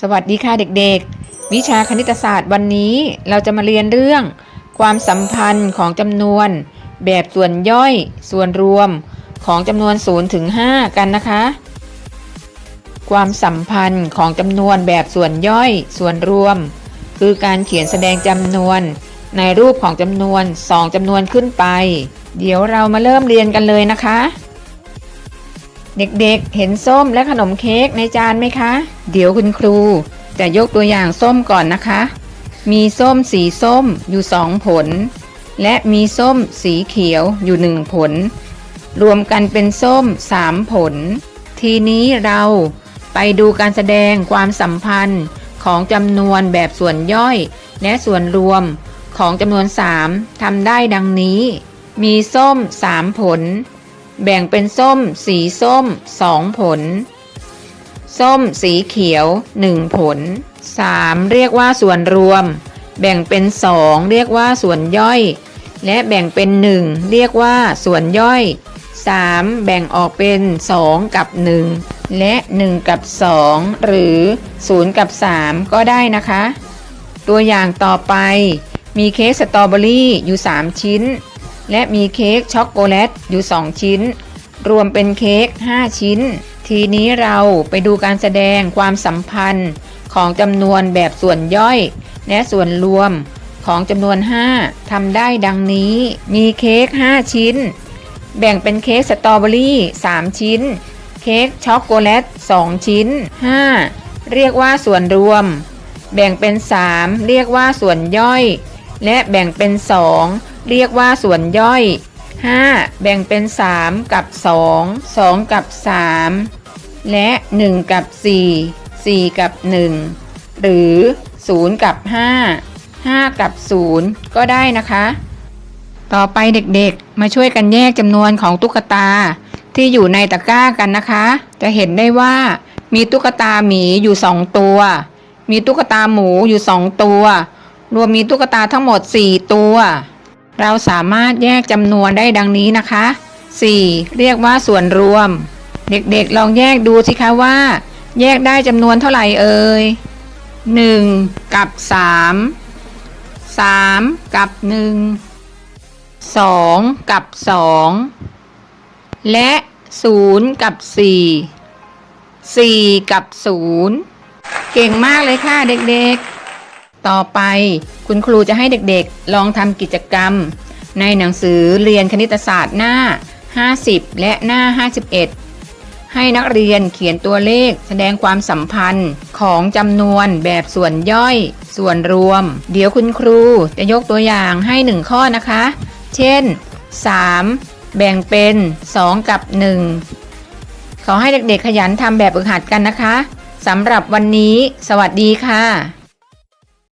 สวัสดีค่ะเด็กๆ วิชาคณิตศาสตร์วันนี้เราจะมาเรียนเรื่อง ความสัมพันธ์ของจำนวน แบบส่วนย่อย ส่วนรวมของจำนวน0ถึง5กันนะคะ ความสัมพันธ์ของจำนวนแบบส่วนย่อย ส่วนรวม คือการเขียนแสดงจำนวน ในรูปของจำนวน 2จำนวนขึ้นไป เดี๋ยวเรามาเริ่มเรียนกันเลยนะคะ เด็กๆ เห็นส้มและขนมเค้กในจานไหมคะ เดี๋ยวคุณครู จะยกตัวอย่างส้มก่อนนะคะ มีส้มสีส้มอยู่สองผล และมีส้มสีเขียวอยู่หนึ่งผล รวมกันเป็นส้มสามผล ทีนี้เราไปดูการแสดงความสัมพันธ์ของจำนวนแบบส่วนย่อย และส่วนรวมของจำนวน 3ทำได้ดังนี้ มีส้ม 3 ผล แบ่งเป็นส้ม สีส้ม 2 ผล ส้มสีเขียว 1 ผล 3 เรียกว่าส่วนรวม แบ่งเป็น 2 เรียกว่าส่วนย่อย และแบ่งเป็น 1 เรียกว่าส่วนย่อย 3 แบ่งออกเป็น 2 กับ 1 และ 1 กับ 2 หรือ 0 กับ 3 ก็ได้นะคะ ตัวอย่างต่อไปมีเค้กสตรอเบอรี่อยู่ 3 ชิ้น และมีเค้กช็อกโกแลตอยู่ 2 ชิ้น รวมเป็นเค้ก5 ชิ้น ทีนี้เราไปดูการแสดงความสัมพันธ์ของจำนวนแบบส่วนย่อย และส่วนรวมของจำนวน 5ทำได้ดังนี้ มีเค้ก5 ชิ้น แบ่งเป็นเค้กสตรอเบอรี่ 3 ชิ้น เค้กช็อกโกแลต 2 ชิ้น 5 เรียกว่าส่วนรวม แบ่งเป็น 3 เรียกว่าส่วนย่อย และแบ่งเป็น 2 เรียกว่าส่วนย่อย 5 แบ่งเป็น 3 กับ 2 2 กับ 3 และ 1 กับ 4 4 กับ 1 หรือ 0 กับ 5 5 กับ 0 ก็ได้นะคะ ต่อไปเด็กๆ มาช่วยกันแยกจำนวนของตุ๊กตาที่อยู่ในตะกร้ากันนะคะ จะเห็นได้ว่ามีตุ๊กตาหมีอยู่สองตัว มีตุ๊กตาหมูอยู่สองตัว รวมมีตุ๊กตาทั้งหมด 4 ตัว เราสามารถแยกจำนวนได้ดังนี้นะคะ 4 เรียกว่าส่วนรวม เด็กๆลองแยกดูสิคะว่า แยกได้จำนวนเท่าไหร่เอ่ย 1 กับ 3 3 กับ 1 2 กับ 2 และ 0 กับ 4 4 กับ 0 เก่งมากเลยค่ะเด็กๆ ต่อไปคุณครูจะให้เด็กๆ ลองทำกิจกรรม ในหนังสือเรียนคณิตศาสตร์หน้า 50 และหน้า 51 ให้นักเรียนเขียนตัวเลขแสดงความสัมพันธ์ของจำนวนแบบส่วนย่อย ส่วนรวม เดี๋ยวคุณครูจะยกตัวอย่างให้หนึ่งข้อนะคะ เช่น 3 แบ่งเป็น 2 กับ 1 ขอให้เด็กๆขยันทำแบบฝึกหัดกันนะคะสำหรับวันนี้ สวัสดีค่ะ